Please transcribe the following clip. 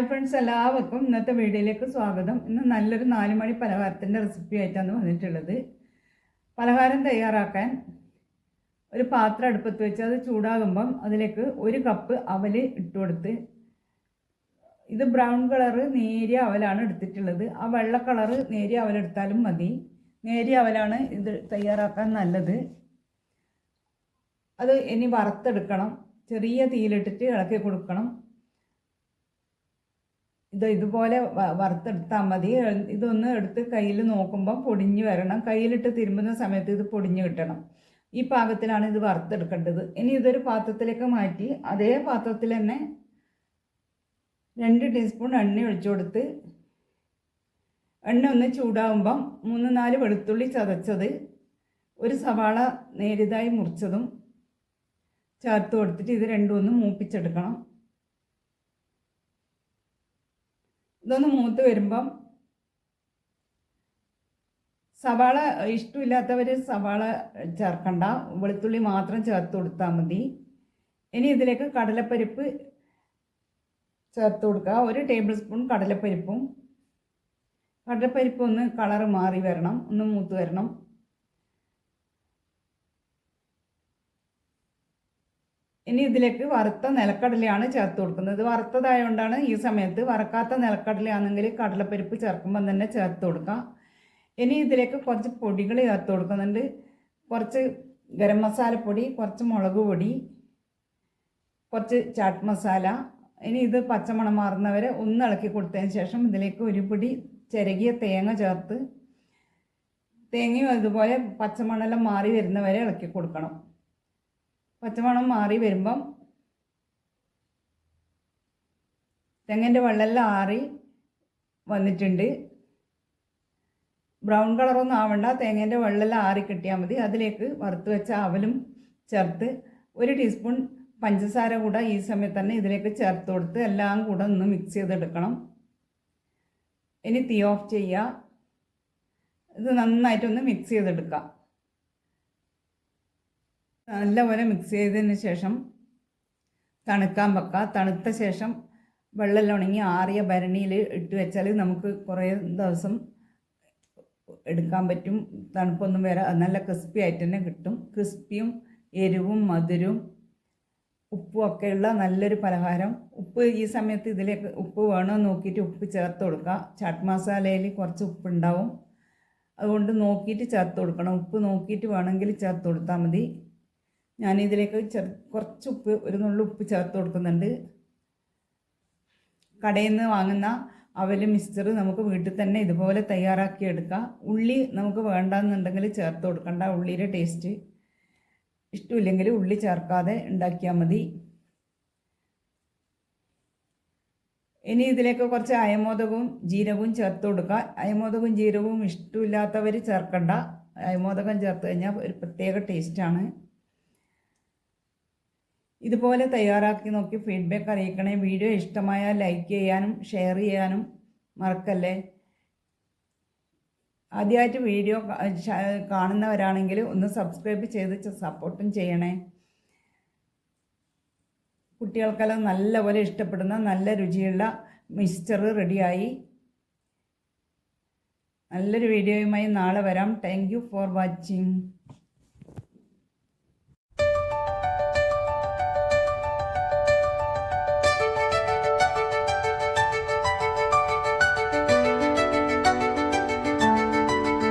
Hi friends എല്ലാവർക്കും ഇന്നത്തെ വീഡിയോയിലേക്ക് സ്വാഗതം. ഇന്ന് നല്ലൊരു നാല് മണി പലഹാരത്തിന്റെ റെസിപ്പി ആയിട്ടാണ് വന്നിട്ടുള്ളത്. പലഹാരം തയ്യാറാക്കാൻ ഒരു പാത്രം അടുപ്പത്ത് വെച്ച് അത് ചൂടാകുമ്പം അതിലേക്ക് ഒരു കപ്പ് അവൽ ഇട്ട് കൊടുത്ത് ഇത് ബ്രൗൺ കളറ് നേരിയ അവലാണ് എടുത്തിട്ടുള്ളത്. ആ വെള്ള കളറ് നേരിയ അവലെടുത്താലും മതി. നേരിയ അവലാണ് ഇത് തയ്യാറാക്കാൻ നല്ലത്. അത് ഇനി വറുത്തെടുക്കണം. ചെറിയ തീയിലിട്ടിട്ട് ഇളക്കി കൊടുക്കണം. ഇത് ഇതുപോലെ വറുത്തെടുത്താൽ മതി. ഇതൊന്ന് എടുത്ത് കയ്യിൽ നോക്കുമ്പോൾ പൊടിഞ്ഞ് വരണം. കയ്യിലിട്ട് തിരുമ്പുന്ന സമയത്ത് ഇത് പൊടിഞ്ഞ് കിട്ടണം. ഈ പാകത്തിലാണ് ഇത് വറുത്തെടുക്കേണ്ടത്. ഇനി ഇതൊരു പാത്രത്തിലേക്ക് മാറ്റി അതേ പാത്രത്തിൽ തന്നെ രണ്ട് ടീസ്പൂൺ എണ്ണ ഒഴിച്ചു കൊടുത്ത് എണ്ണ ഒന്ന് ചൂടാവുമ്പം മൂന്ന് നാല് വെളുത്തുള്ളി ചതച്ചത് ഒരു സവാള നേരിതായി മുറിച്ചതും ചേർത്ത് കൊടുത്തിട്ട് ഇത് രണ്ടും ഒന്ന് മൂപ്പിച്ചെടുക്കണം. ഇതൊന്ന് മൂത്ത് വരുമ്പം സവാള ഇഷ്ടമില്ലാത്തവർ സവാള ചേർക്കണ്ട. വെളുത്തുള്ളി മാത്രം ചേർത്ത് കൊടുത്താൽ മതി. ഇനി ഇതിലേക്ക് കടലപ്പരിപ്പ് ചേർത്ത് കൊടുക്കുക. ഒരു ടേബിൾ സ്പൂൺ കടലപ്പരിപ്പും. കടലപ്പരിപ്പ് ഒന്ന് കളറ് മാറി വരണം. ഒന്ന് മൂത്ത് വരണം. ഇനി ഇതിലേക്ക് വറുത്ത നിലക്കടലയാണ് ചേർത്ത് കൊടുക്കുന്നത്. വറുത്തതായതുകൊണ്ടാണ് ഈ സമയത്ത് വറക്കാത്ത നിലക്കടലയാണെങ്കിൽ കടലപ്പരിപ്പ് ചേർക്കുമ്പം തന്നെ ചേർത്ത് കൊടുക്കാം. ഇനി ഇതിലേക്ക് കുറച്ച് പൊടികൾ ചേർത്ത് കൊടുക്കുന്നുണ്ട്. കുറച്ച് ഗരം മസാലപ്പൊടി കുറച്ച് മുളക് പൊടി കുറച്ച് ചാട്ട് മസാല. ഇനി ഇത് പച്ചമണം മാറുന്നവരെ ഒന്ന് ഇളക്കി കൊടുത്തതിന് ശേഷം ഇതിലേക്ക് ഒരു പിടി ചിരകിയ തേങ്ങ ചേർത്ത് തേങ്ങയും അതുപോലെ പച്ചമണെല്ലാം മാറി വരുന്നവരെ ഇളക്കി കൊടുക്കണം. പച്ചമണം മാറി വരുമ്പം തെങ്ങിന്റെ വെള്ളമെല്ലാം ആറി വന്നിട്ടുണ്ട്. ബ്രൗൺ കളറൊന്നും ആവണ്ട. തേങ്ങേന്റെ വെള്ളമെല്ലാം ആറി കിട്ടിയാൽ മതി. അതിലേക്ക് വറുത്ത് വെച്ച അവലും ചേർത്ത് ഒരു ടീസ്പൂൺ പഞ്ചസാര കൂടെ ഈ സമയത്ത് തന്നെ ഇതിലേക്ക് ചേർത്ത് കൊടുത്ത് എല്ലാം കൂടെ ഒന്ന് മിക്സ് ചെയ്തെടുക്കണം. ഇനി തീ ഓഫ് ചെയ്യുക. ഇത് നന്നായിട്ടൊന്ന് മിക്സ് ചെയ്തെടുക്കാം. നല്ലപോലെ മിക്സ് ചെയ്തതിന് ശേഷം തണുക്കാൻ വെക്കുക തണുത്ത ശേഷം വെള്ളമെല്ലാം ഉണങ്ങി ആറിയ ഭരണിയിൽ ഇട്ട് വെച്ചാൽ നമുക്ക് കുറേ ദിവസം എടുക്കാൻ പറ്റും. തണുപ്പൊന്നും വരാ നല്ല ക്രിസ്പി ആയിട്ട് തന്നെ കിട്ടും. ക്രിസ്പിയും എരിവും മധുരവും ഉപ്പും ഒക്കെയുള്ള നല്ലൊരു പലഹാരം. ഉപ്പ് ഈ സമയത്ത് ഇതിലേക്ക് ഉപ്പ് വേണോ നോക്കിയിട്ട് ഉപ്പ് ചേർത്ത് കൊടുക്കുക ചാട്ട് മസാലയിൽ കുറച്ച് ഉപ്പുണ്ടാവും അതുകൊണ്ട് നോക്കിയിട്ട് ചേർത്ത് കൊടുക്കണം. ഉപ്പ് നോക്കിയിട്ട് വേണമെങ്കിൽ ചേർത്ത് കൊടുത്താൽ മതി. ഞാനിതിലേക്ക് ചെറു കുറച്ച് ഉപ്പ് ഒരു നുള്ളു ഉപ്പ് ചേർത്ത് കൊടുക്കുന്നുണ്ട്. കടയിൽ നിന്ന് വാങ്ങുന്ന അവൽ മിക്സ്ചർ നമുക്ക് വീട്ടിൽ തന്നെ ഇതുപോലെ തയ്യാറാക്കി എടുക്കാം. ഉള്ളി നമുക്ക് വേണ്ടെന്നുണ്ടെങ്കിൽ ചേർത്ത് കൊടുക്കണ്ട ഉള്ളിയുടെ ടേസ്റ്റ് ഇഷ്ടമില്ലെങ്കിൽ ഉള്ളി ചേർക്കാതെ ഉണ്ടാക്കിയാൽ മതി. ഇനി ഇതിലേക്ക് കുറച്ച് അയമോദകവും ജീരകവും ചേർത്ത് കൊടുക്കുക അയമോദകവും ജീരകവും ഇഷ്ടമില്ലാത്തവർ ചേർക്കണ്ട. അയമോദകം ചേർത്ത് കഴിഞ്ഞാൽ ഒരു പ്രത്യേക ടേസ്റ്റാണ് ഇതുപോലെ തയ്യാറാക്കി നോക്കി ഫീഡ്ബാക്ക് അറിയിക്കണേ. വീഡിയോ ഇഷ്ടമായാൽ ലൈക്ക് ചെയ്യാനും ഷെയർ ചെയ്യാനും മറക്കല്ലേ? ആദ്യമായിട്ട് വീഡിയോ കാണുന്നവരാണെങ്കിൽ ഒന്ന് സബ്സ്ക്രൈബ് ചെയ്ത് സപ്പോർട്ടും ചെയ്യണേ. കുട്ടികൾക്കെല്ലാം നല്ലപോലെ ഇഷ്ടപ്പെടുന്ന നല്ല രുചിയുള്ള മിക്സ്ചർ റെഡിയായി നല്ലൊരു വീഡിയോയുമായി നാളെ വരാം. Thank you for watching